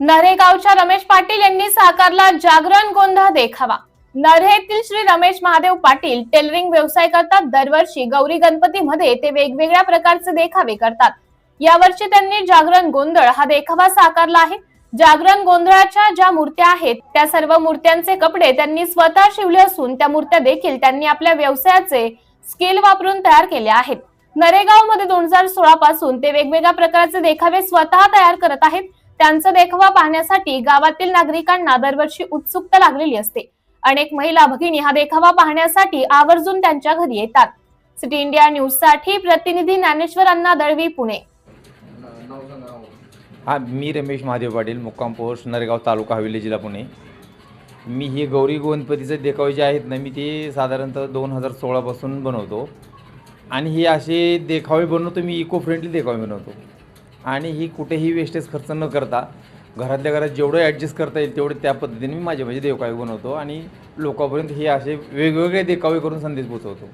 नरेगावच्या रमेश पाटील यांनी साकारला जागरण गोंधळ देखावा. नरहेतील श्री रमेश महादेव पाटील टेलरिंग व्यवसाय करतात. दरवर्षी गौरी गणपतीमध्ये ते वेगवेगळ्या प्रकारचे देखावे करतात. यावर्षी त्यांनी जागरण गोंधळ हा देखावा साकारला आहे. जागरण गोंधळाच्या ज्या मूर्त्या आहेत त्या सर्व मूर्त्यांचे कपडे त्यांनी स्वतः शिवले असून त्या मूर्त्या देखील त्यांनी आपल्या व्यवसायाचे स्किल वापरून तयार केले आहेत. नरेगावमध्ये दोन हजार सोळा पासून ते वेगवेगळ्या प्रकारचे देखावे स्वतः तयार करत आहेत. त्यांचा देखावा पाहण्यासाठी गावातील नागरिकांना दरवर्षी उत्सुकता लागलेली असते. अनेक महिला भगिनी हा देखावा पाहण्यासाठी आवर्जून त्यांच्या घरी येतात. सिटी इंडिया न्यूजसाठी प्रतिनिधी ज्ञानेश्वर अण्णा दळवी पुणे. हा मी रमेश महादेव पाटील मुक्काम पोस्ट नरेगाव तालुका हवेली जिल्हा पुणे. मी हे गौरी गणपतीचे देखावे जे आहेत ना मी ते साधारणतः दोन हजार सोळापासून बनवतो. आणि हे असे देखावे बनवतो मी इको फ्रेंडली देखावे बनवतो. आणि ही कुठेही वेस्टेज खर्च न करता घरातल्या घरात जेवढं ॲडजस्ट करता येईल तेवढे त्या पद्धतीने मी माझे माझे देखावे बनवतो आणि लोकांपर्यंत हे असे वेगवेगळे देखावे करून संदेश पोचवतो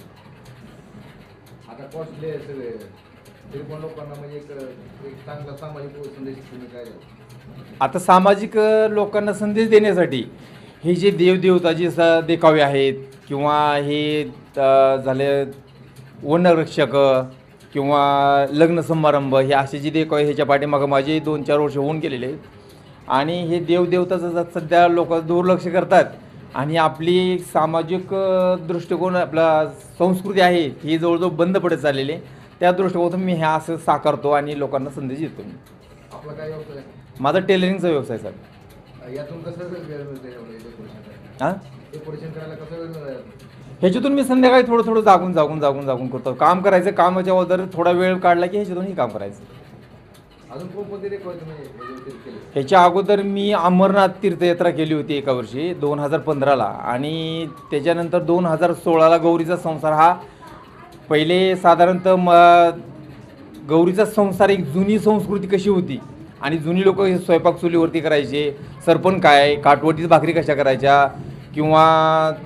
आता कॉस्टली आहे सगळे तरी पण लोकांना म्हणजे एक एक चांगला सामाजिक संदेश तुम्ही काय द्याल? आता सामाजिक अ, लोकांना संदेश देण्यासाठी हे जे देवदेवताचे स देखावे आहेत किंवा हे अ, झाले वनरक्षक किंवा लग्न समारंभ हे असे जे देखावे ह्याच्या पाठीमागं माझे दोन चार वर्ष होऊन गेलेले आहेत. आणि हे देवदेवताचं सध्या लोक दुर्लक्ष करतात आणि आपली सामाजिक दृष्टिकोन आपला संस्कृती आहे ही जवळजवळ बंद पडत चाललेली आहे. त्या दृष्टिकोनातून मी हे असं साकारतो आणि लोकांना संदेश देतो मी. आपला काय व्यवसाय आहे? माझा टेलरिंगचा व्यवसाय सर. यातून कसं वेळ मिळते एवढं हां डेकोरेशन करायला कसं वेळ मिळाला ह्याच्यातून मी संध्याकाळी थोडं थोडं जागून जागून जागून जागून करतो. काम करायचं कामाच्या अगोदर थोडा वेळ काढला की ह्याच्यातूनही काम करायचं. ह्याच्या अगोदर मी अमरनाथ तीर्थयात्रा केली होती एका वर्षी दोन हजार पंधराला. आणि त्याच्यानंतर दोन हजार सोळाला गौरीचा संसार हा पहिले साधारणतः म गौरीचा संसार एक जुनी संस्कृती कशी होती? आणि जुनी लोक स्वयंपाक चुलीवरती करायचे सरपण काय काटवटीत भाकरी कशा करायच्या किंवा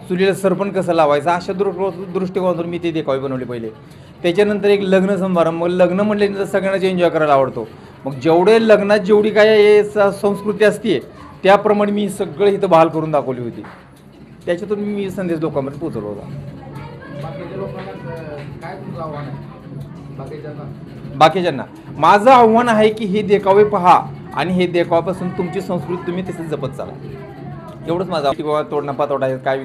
चुलीला सरपण कसं लावायचं अशा दृ दृष्टिकोनातून मी ते देखावे बनवले पहिले. त्याच्यानंतर एक लग्न समारंभ. लग्न म्हटल्यानंतर सगळ्यांनाच एन्जॉय करायला आवडतो. मग जेवढे लग्नात जेवढी काय हे संस्कृती असते त्याप्रमाणे मी सगळं इथं बहाल करून दाखवली होती. त्याच्यातून मी संदेश लोकांपर्यंत पोचवला होता. बाकीच्यांना? माझं आव्हान आहे की हे देखावे पहा आणि हे देखाव्यापासून तुमची संस्कृती तुम्ही तसंच जपत चाला. एवढंच की बाबा तोड नफा आहे काय विषय?